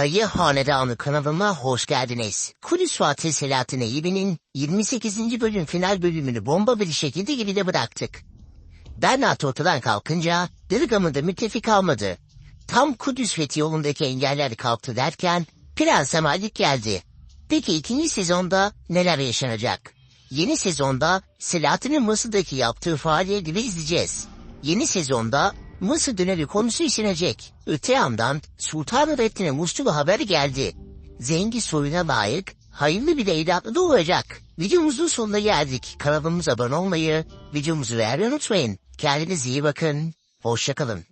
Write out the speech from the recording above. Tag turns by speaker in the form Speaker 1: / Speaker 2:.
Speaker 1: Kayı Hanedanı kanalıma hoş geldiniz. Kudüs Fatih Selahattin Eyyubi'nin 28. bölüm final bölümünü bomba bir şekilde geride bıraktık. Bernat ortadan kalkınca Dırgam'ın müttefik kalmadı. Tam Kudüs fethi yolundaki engeller kalktı derken Prens Malik geldi. Peki ikinci sezonda neler yaşanacak? Yeni sezonda Selahattin'in Mısır'daki yaptığı faaliyetleri izleyeceğiz. Yeni sezonda Mısır döneri konusu işlenecek. Öte yandan Sultan Reddin'e muslu haber geldi. Zengi soyuna layık hayırlı bir evlatlı doğacak. Videomuzun sonuna geldik. Kanalımıza abone olmayı, videomuzu beğenmeyi unutmayın. Kendinize iyi bakın. Hoşçakalın.